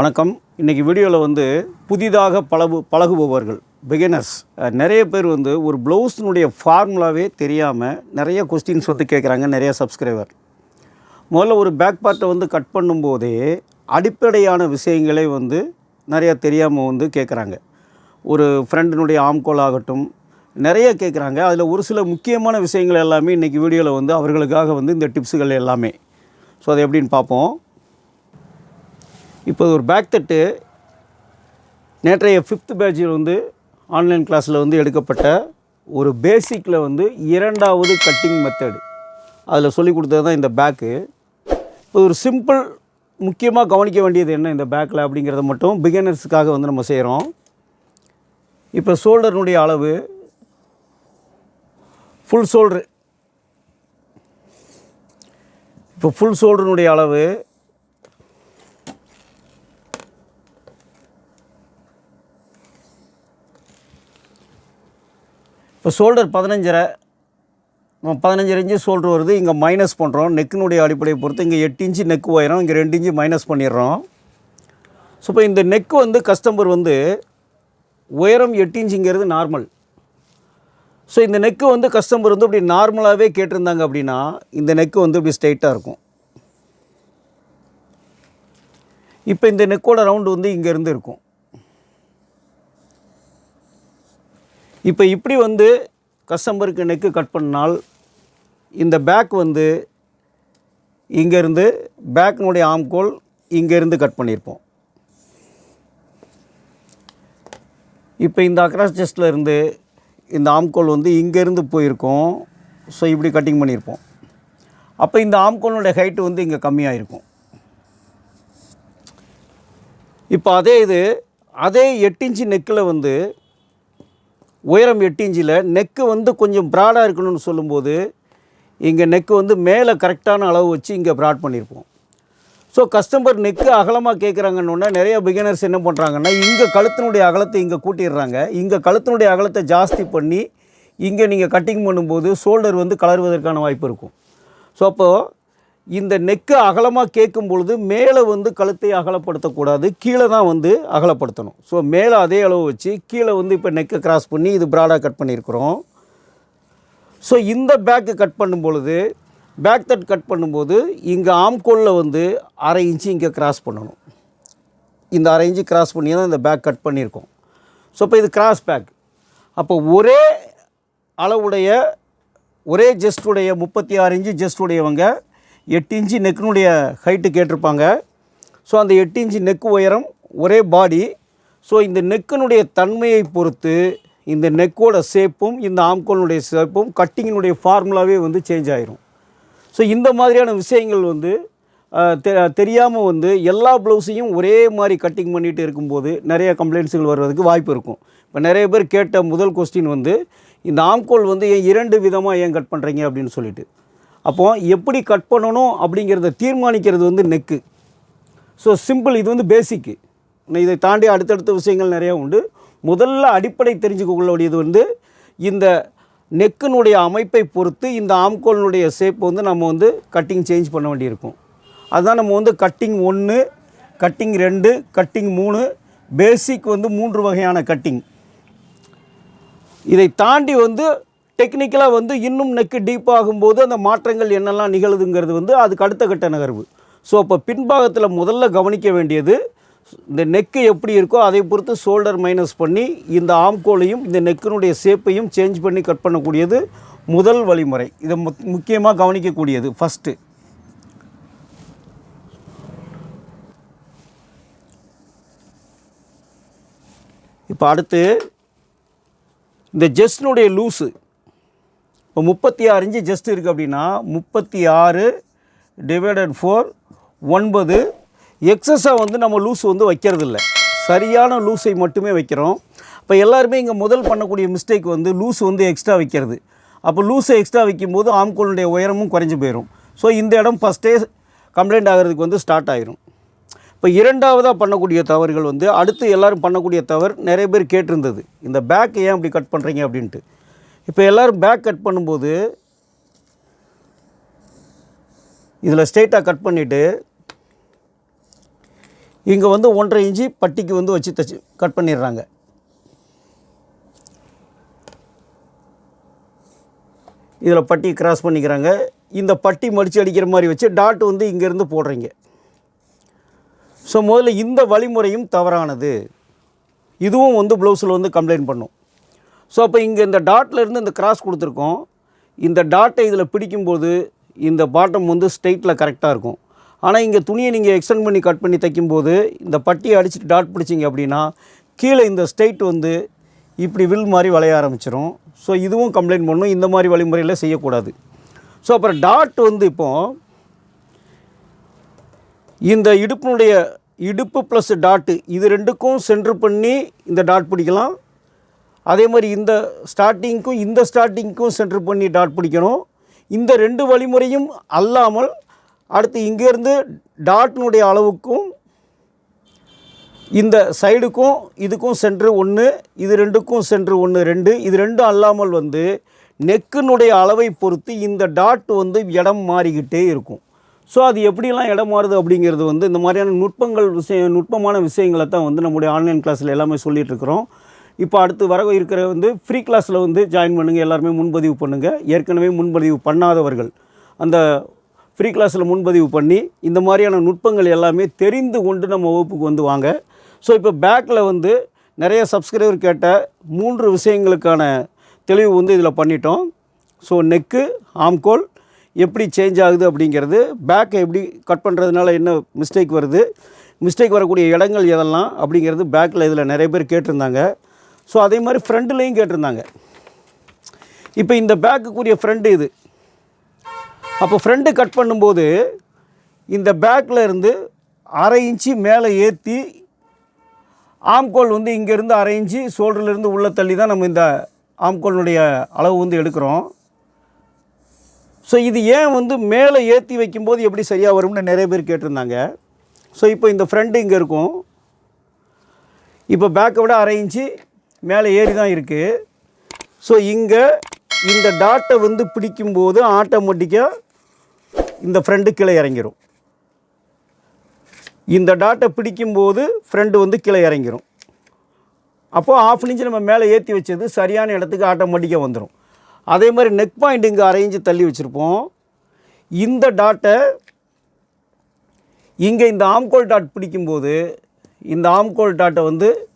வணக்கம். இன்றைக்கி வீடியோவில் வந்து புதிதாக பழகு பழகுபவர்கள் பிகினர்ஸ் நிறைய பேர் வந்து ஒரு ப்ளவுஸினுடைய ஃபார்முலாவே தெரியாமல் நிறைய கொஸ்டின்ஸ் வந்து கேட்குறாங்க நிறைய சப்ஸ்கிரைபர் முதல்ல ஒரு பேக் பார்ட்டை வந்து கட் பண்ணும்போதே அடிப்படையான விஷயங்களே வந்து நிறையா தெரியாமல் வந்து கேட்குறாங்க ஒரு ஃப்ரெண்டினுடைய ஆம்கோல் ஆகட்டும் நிறைய கேட்குறாங்க அதில் ஒரு சில முக்கியமான விஷயங்கள் எல்லாமே இன்றைக்கி வீடியோவில் வந்து அவர்களுக்காக வந்து இந்த டிப்ஸுகள் எல்லாமே. ஸோ அதை எப்படின்னு பார்ப்போம். இப்போ ஒரு பேக் தட்டு. நேற்றைய ஃபிஃப்த் பேட்சில் வந்து ஆன்லைன் கிளாஸில் வந்து எடுக்கப்பட்ட ஒரு பேசிக்கில் வந்து இரண்டாவது கட்டிங் மெத்தடு அதில் சொல்லி கொடுத்தது தான் இந்த பேக்கு இப்போ ஒரு சிம்பிள் முக்கியமாக கவனிக்க வேண்டியது என்ன இந்த பேக்கில் அப்படிங்கிறத மட்டும் பிகினர்ஸுக்காக வந்து நம்ம செய்கிறோம் இப்போ ஷோல்டர்னுடைய அளவு ஃபுல் ஷோல்ட்ரு இப்போ ஃபுல் ஷோல்டருனுடைய அளவு இப்போ ஷோல்டர் பதினஞ்சரை பதினஞ்சரை இன்ச்சு ஷோல்டர் வருது இங்கே மைனஸ் பண்ணுறோம் நெக்கினுடைய அடிப்படையை பொறுத்து இங்கே எட்டு இன்ச்சு நெக் உயரம் இங்கே ரெண்டு இன்ச்சு மைனஸ் பண்ணிடுறோம். ஸோ இப்போ இந்த நெக்கு வந்து கஸ்டமர் வந்து உயரம் எட்டு இன்ச்சுங்கிறது நார்மல் ஸோ இந்த நெக்கு வந்து கஸ்டமர் வந்து இப்படி நார்மலாகவே கேட்டிருந்தாங்க அப்படின்னா இந்த நெக்கு வந்து இப்படி ஸ்ட்ரைட்டாக இருக்கும். இப்போ இந்த நெக்கோட ரவுண்டு வந்து இங்கேருந்து இருக்கும். இப்போ இப்படி வந்து கஸ்டமருக்கு நெக்கு கட் பண்ணால் இந்த பேக் வந்து இங்கேருந்து பேக்கினுடைய ஆம்கோல் இங்கேருந்து கட் பண்ணியிருப்போம். இப்போ இந்த அக்ராஸ் செஸ்டில் இருந்து இந்த ஆம்கோல் வந்து இங்கேருந்து போயிருக்கோம். ஸோ இப்படி கட்டிங் பண்ணியிருப்போம். அப்போ இந்த ஆம்கோலுடைய ஹைட்டு வந்து இங்கே கம்மியாக இருக்கும் இப்போ அதே இது அதே எட்டு இன்ச்சு நெக்கில் வந்து உயரம் எட்டு இன்ச்சில் நெக்கு வந்து கொஞ்சம் ப்ராடாக இருக்கணும்னு சொல்லும்போது இங்கே நெக்கு வந்து மேலே கரெக்டான அளவு வச்சு இங்கே ப்ராட் பண்ணியிருப்போம் ஸோ கஸ்டமர் நெக்கு அகலமாக கேட்குறாங்கன்னு நிறைய பிகினர்ஸ் என்ன பண்ணுறாங்கன்னா இங்கே கழுத்தினுடைய அகலத்தை இங்கே கூட்டிடுறாங்க. இங்கே கழுத்தினுடைய அகலத்தை ஜாஸ்தி பண்ணி இங்கே நீங்கள் கட்டிங் பண்ணும்போது ஷோல்டர் வந்து கலருவதற்கான வாய்ப்பு இருக்கும். ஸோ அப்போது இந்த நெக்கு அகலமாக கேட்கும் பொழுது மேலே வந்து கழுத்தை அகலப்படுத்தக்கூடாது கீழே தான் வந்து அகலப்படுத்தணும். ஸோ மேலே அதே அளவு வச்சு கீழே வந்து இப்போ நெக்கை கிராஸ் பண்ணி இது ப்ராடாக கட் பண்ணியிருக்கிறோம். ஸோ இந்த பேக்கு கட் பண்ணும் பொழுது பேக் தட் கட் பண்ணும்போது இங்கே ஆம்கோலில் வந்து அரை இன்ச்சு இங்கே கிராஸ் பண்ணணும். இந்த அரை இன்ச்சு கிராஸ் பண்ணி தான் இந்த பேக் கட் பண்ணியிருக்கோம். ஸோ இப்போ இது கிராஸ் பேக் அப்போ ஒரே அளவுடைய ஒரே ஜெஸ்டுடைய முப்பத்தி ஆறு இன்ச்சு ஜெஸ்டுடையவங்க எட்டு இன்ச்சு நெக்கினுடைய ஹைட்டு கேட்டிருப்பாங்க. ஸோ அந்த எட்டு இன்ச்சு நெக்கு உயரம் ஒரே பாடி ஸோ இந்த நெக்கினுடைய தன்மையை பொறுத்து இந்த நெக்கோட ஷேப்பும் இந்த ஆம்கோலுடைய சேப்பும் கட்டிங்கினுடைய ஃபார்முலாவே வந்து சேஞ்ச் ஆயிரும். ஸோ இந்த மாதிரியான விஷயங்கள் வந்து தெ தெரியாமல் வந்து எல்லா ப்ளவுஸையும் ஒரே மாதிரி கட்டிங் பண்ணிகிட்டு இருக்கும்போது நிறைய கம்ப்ளைண்ட்ஸுகள் வர்றதுக்கு வாய்ப்பு இருக்கும். இப்போ நிறைய பேர் கேட்ட முதல் கொஸ்டின் வந்து இந்த ஆம்கோல் வந்து ஏன் இரண்டு விதமாக ஏன் கட் பண்ணுறீங்க அப்படின்னு சொல்லிட்டு. அப்போ எப்படி கட் பண்ணணும் அப்படிங்கிறத தீர்மானிக்கிறது வந்து நெக்கு ஸோ சிம்பிள் இது வந்து பேசிக்கு இதை தாண்டி அடுத்தடுத்த விஷயங்கள் நிறையா உண்டு. முதல்ல அடிப்படை தெரிஞ்சுக்க வேண்டியது வந்து இந்த நெக்கினுடைய அமைப்பை பொறுத்து இந்த ஆம்கோலினுடைய ஷேப் வந்து நம்ம வந்து கட்டிங் சேஞ்ச் பண்ண வேண்டியிருக்கும். அதுதான் நம்ம வந்து கட்டிங் ஒன்று கட்டிங் ரெண்டு கட்டிங் மூணு பேசிக் வந்து மூன்று வகையான கட்டிங் இதை தாண்டி வந்து டெக்னிக்கலாக வந்து இன்னும் நெக்கு டீப் ஆகும்போது அந்த மாற்றங்கள் என்னெல்லாம் நிகழுதுங்கிறது வந்து அதுக்கு அடுத்த கட்ட நகர்வு. ஸோ அப்போ பின்பாகத்தில் முதல்ல கவனிக்க வேண்டியது இந்த நெக்கு எப்படி இருக்கோ அதை பொறுத்து ஷோல்டர் மைனஸ் பண்ணி இந்த ஆம்கோலையும் இந்த நெக்கினுடைய ஷேப்பையும் சேஞ்ச் பண்ணி கட் பண்ணக்கூடியது முதல் வழிமுறை. இதை முக்கியமாக கவனிக்கக்கூடியது ஃபஸ்ட்டு இப்போ அடுத்து இந்த ஜெஸ்டினுடைய லூஸு இப்போ முப்பத்தி ஆறு இன்ச்சு ஜஸ்ட் இருக்குது அப்படின்னா முப்பத்தி ஆறு டிவைடட் ஃபோர் ஒன்பது எக்ஸஸாக வந்து நம்ம லூஸ் வந்து வைக்கிறது இல்லை சரியான லூஸை மட்டுமே வைக்கிறோம். இப்போ எல்லாருமே இங்கே முதல் பண்ணக்கூடிய மிஸ்டேக் வந்து லூஸ் வந்து எக்ஸ்ட்ரா வைக்கிறது. அப்போ லூஸை எக்ஸ்ட்ரா வைக்கும்போது ஆம்கோலுடைய உயரமும் குறைஞ்சி போயிடும் ஸோ இந்த இடம் ஃபஸ்ட்டே கம்ப்ளைண்ட் ஆகிறதுக்கு வந்து ஸ்டார்ட் ஆயிரும். இப்போ இரண்டாவதாக பண்ணக்கூடிய தவறுகள் வந்து அடுத்து எல்லோரும் பண்ணக்கூடிய தவறு நிறைய பேர் கேட்டிருந்தது. இந்த பேக் ஏன் அப்படி கட் பண்ணுறீங்க அப்படின்ட்டு. இப்போ எல்லோரும் பேக் கட் பண்ணும்போது இதில் ஸ்ட்ரெயிட்டாக கட் பண்ணிவிட்டு இங்கே வந்து ஒன்றரை இன்ச்சு பட்டிக்கு வந்து வச்சு தச்சு கட் பண்ணிடுறாங்க. இதில் பட்டி கிராஸ் பண்ணிக்கிறாங்க. இந்த பட்டி மடித்து அடிக்கிற மாதிரி வச்சு டாட் வந்து இங்கேருந்து போடுறீங்க. ஸோ முதல்ல இந்த வழிமுறையும் தவறானது. இதுவும் வந்து ப்ளவுஸில் வந்து கம்ப்ளைண்ட் பண்ணும். ஸோ அப்போ இங்கே இந்த டாட்ல இருந்து இந்த கிராஸ் கொடுத்துருக்கோம். இந்த டாட்டை இதில் பிடிக்கும்போது இந்த பாட்டம் வந்து ஸ்ட்ரெயிட்டில் கரெக்டாக இருக்கும். ஆனால் இங்கே துணியை நீங்கள் எக்ஸ்டெண்ட் பண்ணி கட் பண்ணி தைக்கும்போது இந்த பட்டியை அடிச்சுட்டு டாட் பிடிச்சிங்க அப்படின்னா கீழே இந்த ஸ்ட்ரெயிட் வந்து இப்படி வில் மாதிரி வளைய ஆரம்பிச்சிடும் ஸோ இதுவும் கம்ப்ளைண்ட் பண்ணும். இந்த மாதிரி வழிமுறையில் செய்யக்கூடாது. ஸோ அப்புறம் டாட் வந்து இப்போது இந்த இடுப்பினுடைய இடுப்பு ப்ளஸ் டாட்டு இது ரெண்டுக்கும் சென்ட்ரு பண்ணி இந்த டாட் பிடிக்கலாம். அதே மாதிரி இந்த ஸ்டார்டிங்க்கும் இந்த ஸ்டார்டிங்க்கும் சென்ட்ரு பண்ணி டாட் பிடிக்கணும். இந்த ரெண்டு வழிமுறையும் அல்லாமல் அடுத்து இங்கேருந்து டாட்டினுடைய அளவுக்கும் இந்த சைடுக்கும் இதுக்கும் சென்ட்ரு ஒன்று இது ரெண்டுக்கும் சென்ட்ரு ஒன்று ரெண்டு இது ரெண்டும் அல்லாமல் வந்து நெக்கினுடைய அளவை பொறுத்து இந்த டாட் வந்து இடம் மாறிக்கிட்டே இருக்கும். ஸோ அது எப்படிலாம் இடம் மாறுது அப்படிங்கிறது வந்து இந்த மாதிரியான நுட்பங்கள் விஷயம் நுட்பமான விஷயங்களை தான் வந்து நம்முடைய ஆன்லைன் கிளாஸில் எல்லாமே சொல்லிகிட்ருக்குறோம் இப்போ அடுத்து வர இருக்கிற வந்து ஃப்ரீ கிளாஸில் வந்து ஜாயின் பண்ணுங்கள் எல்லாருமே முன்பதிவு பண்ணுங்கள் ஏற்கனவே முன்பதிவு பண்ணாதவர்கள். அந்த ஃப்ரீ கிளாஸில் முன்பதிவு பண்ணி இந்த மாதிரியான நுட்பங்கள் எல்லாமே தெரிந்து கொண்டு நம்ம வகுப்புக்கு வந்து வாங்க. ஸோ இப்போ பேக்கில் வந்து நிறைய சப்ஸ்கிரைபர் கேட்ட மூன்று விஷயங்களுக்கான தெளிவு வந்து இதில் பண்ணிட்டோம். ஸோ நெக்கு ஆம்கோல் எப்படி சேஞ்ச் ஆகுது அப்படிங்கிறது பேக்கை எப்படி கட் பண்ணுறதுனால என்ன மிஸ்டேக் வருது மிஸ்டேக் வரக்கூடிய இடங்கள் எதெல்லாம் அப்படிங்கிறது பேக்கில் இதில் நிறைய பேர் கேட்டிருந்தாங்க. ஸோ அதே மாதிரி ஃப்ரெண்டுலேயும் கேட்டிருந்தாங்க. இப்போ இந்த பேக்குக்குரிய ஃப்ரெண்டு இது. அப்போ ஃப்ரெண்டு கட் பண்ணும்போது இந்த பேக்கில் இருந்து அரை இன்ச்சு மேலே ஏற்றி ஆம்கோல் வந்து இங்கேருந்து அரை இன்ச்சு ஷோல்டர்லேருந்து உள்ளே தள்ளி தான் நம்ம இந்த ஆம்கோலினுடைய அளவு வந்து எடுக்கிறோம். ஸோ இது ஏன் வந்து மேலே ஏற்றி வைக்கும்போது எப்படி சரியாக வரும்னு நிறைய பேர் கேட்டிருந்தாங்க. ஸோ இப்போ இந்த ஃப்ரெண்டு இங்கே இருக்கும். இப்போ பேக்கை விட அரை இன்ச்சு மேலே ஏறி தான் இருக்குது ஸோ இங்கே இந்த டாட்டை வந்து பிடிக்கும்போது ஆட்டோமேட்டிக்காக இந்த ஃப்ரெண்டு கீழே இறங்கிடும் இந்த டாட்டை பிடிக்கும்போது ஃப்ரெண்டு வந்து கீழே இறங்கிடும் அப்போது ஆஃப் இன்ச்சு நம்ம மேலே ஏற்றி வச்சது சரியான இடத்துக்கு ஆட்டோமேட்டிக்காக வந்துடும் அதே மாதிரி நெக் பாயிண்ட் இங்கே அரை தள்ளி வச்சுருப்போம். இந்த டாட்டை இங்கே இந்த ஆம்கோல் டாட் பிடிக்கும்போது இந்த ஆம்கோல் டாட்டை வந்து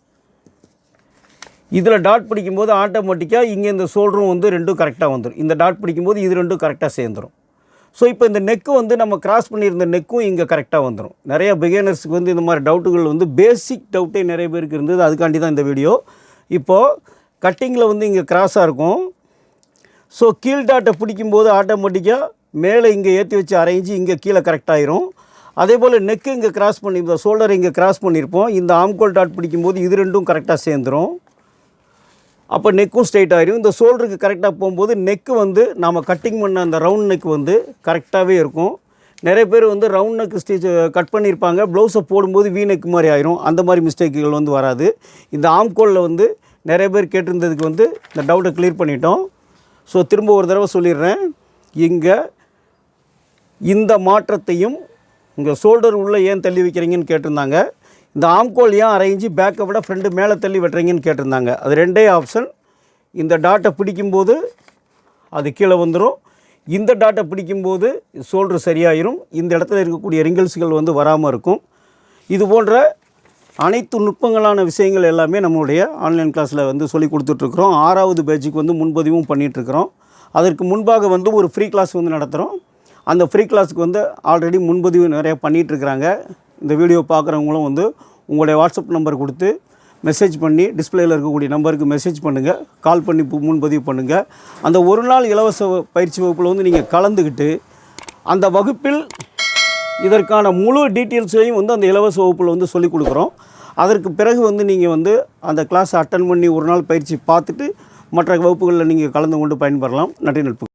இதில் டாட் பிடிக்கும்போது ஆட்டோமேட்டிக்காக இங்கே இந்த ஷோல்டரும் வந்து ரெண்டும் கரெக்டாக வந்துடும் இந்த டாட் பிடிக்கும்போது இது ரெண்டும் கரெக்டாக சேர்ந்துடும் ஸோ இப்போ இந்த நெக்கு வந்து நம்ம கிராஸ் பண்ணியிருந்த நெக்கும் இங்கே கரெக்டாக வந்துடும் நிறைய பிகினர்ஸுக்கு வந்து இந்த மாதிரி டவுட்டுகள் வந்து பேசிக் டவுட்டே நிறைய பேருக்கு இருந்தது. அதுக்காண்டி தான் இந்த வீடியோ இப்போது கட்டிங்கில் வந்து இங்கே கிராஸாக இருக்கும். ஸோ கீழ் டாட்டை பிடிக்கும்போது ஆட்டோமேட்டிக்காக மேலே இங்கே ஏற்றி வச்சு அரைஞ்சி இங்கே கீழே கரெக்டாகிரும் அதே போல் நெக்கு இங்கே கிராஸ் பண்ணி இந்த ஷோல்டர் இங்கே கிராஸ் பண்ணியிருப்போம். இந்த ஆம்கோல் டாட் பிடிக்கும்போது இது ரெண்டும் கரெக்டாக சேர்ந்துடும் அப்போ நெக்கும் ஸ்ட்ரைட் ஆகிடும் இந்த ஷோல்டருக்கு கரெக்டாக போகும்போது நெக்கு வந்து நாம் கட்டிங் பண்ண அந்த ரவுண்ட் நெக் வந்து கரெக்டாகவே இருக்கும். நிறைய பேர் வந்து ரவுண்ட் நெக் ஸ்டிச் கட் பண்ணியிருப்பாங்க ப்ளவுஸை போடும்போது வீ நெக் மாதிரி ஆயிரும். அந்த மாதிரி மிஸ்டேக்குகள் வந்து வராது. இந்த ஆம்கோலில் வந்து நிறைய பேர் கேட்டிருந்ததுக்கு வந்து இந்த டவுட்டை கிளியர் பண்ணிட்டோம். ஸோ திரும்ப ஒரு தடவை சொல்லிடுறேன். இங்கே இந்த மாற்றத்தையும் உங்கள் ஷோல்டர் உள்ளே ஏன் தள்ளி வைக்கிறீங்கன்னு கேட்டிருந்தாங்க. இந்த ஆம்கோல் ஏன் அரைஞ்சி பேக்கை விட ஃப்ரெண்டு மேலே தள்ளி வெட்டுறீங்கன்னு கேட்டிருந்தாங்க. அது ரெண்டே ஆப்ஷன் இந்த டாட்டை பிடிக்கும்போது அது கீழே வந்துடும் இந்த டாட்டை பிடிக்கும்போது சோல்ட்ரு சரியாயிரும். இந்த இடத்துல இருக்கக்கூடிய ரிங்கிள்ஸுகள் வந்து வராமல் இருக்கும். இது போன்ற அனைத்து நுட்பங்களான விஷயங்கள் எல்லாமே நம்மளுடைய ஆன்லைன் கிளாஸில் வந்து சொல்லி கொடுத்துட்ருக்குறோம். ஆறாவது பேட்சுக்கு வந்து முன்பதிவும் பண்ணிகிட்ருக்குறோம் அதற்கு முன்பாக வந்து ஒரு ஃப்ரீ கிளாஸ் வந்து நடத்துகிறோம் அந்த ஃப்ரீ கிளாஸுக்கு வந்து ஆல்ரெடி முன்பதிவு நிறைய பண்ணிகிட்ருக்குறாங்க இந்த வீடியோ பார்க்குறவங்களும் வந்து உங்களுடைய வாட்ஸ்அப் நம்பர் கொடுத்து மெசேஜ் பண்ணி டிஸ்பிளேயில் இருக்கக்கூடிய நம்பருக்கு மெசேஜ் பண்ணுங்கள் கால் பண்ணி முன்பதிவு பண்ணுங்கள் அந்த ஒரு நாள் இலவச வ- பயிற்சி வகுப்பில் வந்து நீங்கள் கலந்துக்கிட்டு அந்த வகுப்பில் இதற்கான முழு டீட்டெயில்ஸையும் வந்து அந்த இலவச வகுப்பில் வந்து சொல்லிக் கொடுக்குறோம். அதற்கு பிறகு வந்து நீங்கள் வந்து அந்த கிளாஸ் அட்டன் பண்ணி ஒரு நாள் பயிற்சி பார்த்துட்டு மற்ற வகுப்புகளில் நீங்கள் கலந்து கொண்டு பயன்பெறலாம். நன்றி நட்பு.